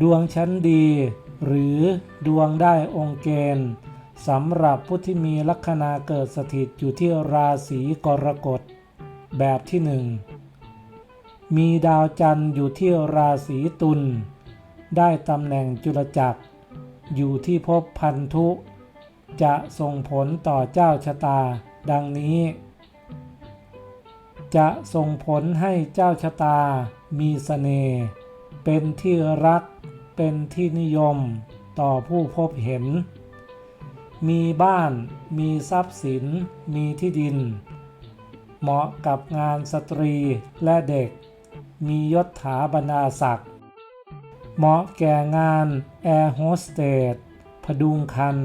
ดวงชั้นดี หรือดวงได้องค์เกณฑ์สำหรับผู้ที่มีลัคนาเกิดสถิตอยู่ที่ราศีกรกฎ แบบที่หนึ่งมีดาวจันทร์อยู่ที่ราศีตุลได้ตำแหน่งจุลจักร อยู่ที่ภพพันธุ จะส่งผลต่อเจ้าชะตา ดังนี้ จะส่งผลให้เจ้าชะตามีสเสน่ห์เป็นที่รัก เป็นที่นิยมต่อผู้พบเห็น มีบ้าน มีทรัพย์สิน มีที่ดิน เหมาะกับงานสตรีและเด็ก มียศถาบรรดาศักดิ์ เหมาะแก่งานแอร์โฮสเตสพดุงคัน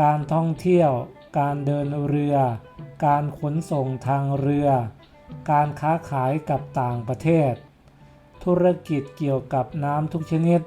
การท่องเที่ยว การเดินเรือ การขนส่งทางเรือ การค้าขายกับต่างประเทศ ธุรกิจเกี่ยวกับน้ำทุกชนิด